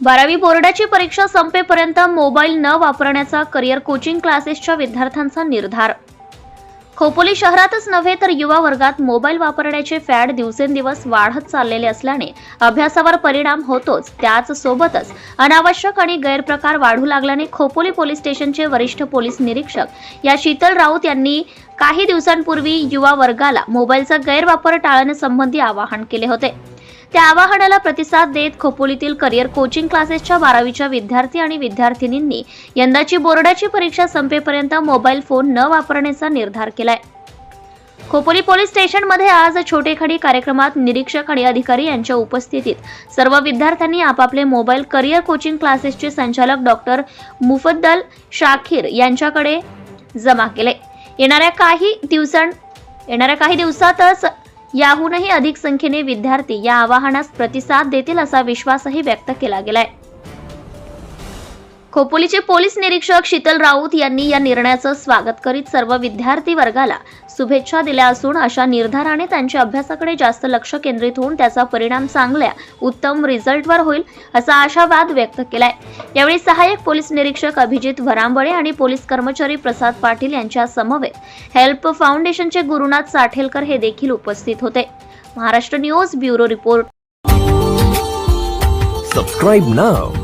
बारावी बोर्डाची परीक्षा संपेपर्यंत मोबाईल न वापरण्याचा करिअर कोचिंग क्लासेसच्या विद्यार्थ्यांचा निर्धार खोपोली शहरातच नव्हे तर युवा वर्गात मोबाईल वापरण्याचे फॅड दिवसेंदिवस वाढत चाललेले असल्याने अभ्यासावर परिणाम होतोच त्याच सोबतच अनावश्यक आणि गैरप्रकार वाढू लागल्याने खोपोली पोलीस स्टेशनचे वरिष्ठ पोलीस निरीक्षक या शीतल राऊत यांनी काही दिवसांपूर्वी युवा वर्गाला मोबाईलचा गैरवापर टाळण्यासंबंधी आवाहन केले होते. त्या आवाहनाला प्रतिसाद देत खोपोलीतील करिअर कोचिंग क्लासेसच्या बारावीच्या विद्यार्थी आणि विद्यार्थिनींनी यंदाची बोर्डाची परीक्षा संपेपर्यंत मोबाईल फोन न वापरण्याचा निर्धार केलाय. खोपोली पोलीस स्टेशनमध्ये आज छोटेखाडी कार्यक्रमात निरीक्षक आणि अधिकारी यांच्या उपस्थितीत सर्व विद्यार्थ्यांनी आपापले मोबाईल करिअर कोचिंग क्लासेसचे संचालक डॉक्टर मुफद्दल शाखीर यांच्याकडे जमा केले. येणाऱ्या काही दिवसां येणाऱ्या काही दिवसातच याहूनही अधिक संख्येने विद्यार्थी या आवाहनास प्रतिसाद देतील असा विश्वासही व्यक्त केला गेलाय. खोपोलीचे पोलीस निरीक्षक शीतल राऊत यांनी या निर्णयाचं स्वागत करीत सर्व विद्यार्थी वर्गाला शुभेच्छा दिल्या असून अशा निर्धाराने त्यांच्या अभ्यासाकडे जास्त लक्ष केंद्रित होऊन त्याचा परिणाम चांगल्या उत्तम रिझल्टवर होईल असा आशावाद व्यक्त केलाय. यावेळी सहाय्यक पोलीस निरीक्षक अभिजित वरांबळे आणि पोलीस कर्मचारी प्रसाद पाटील यांच्या समवेत हेल्प फाउंडेशनचे गुरुनाथ साठेलकर हे देखील उपस्थित होते. Maharashtra news bureau report. Subscribe नाव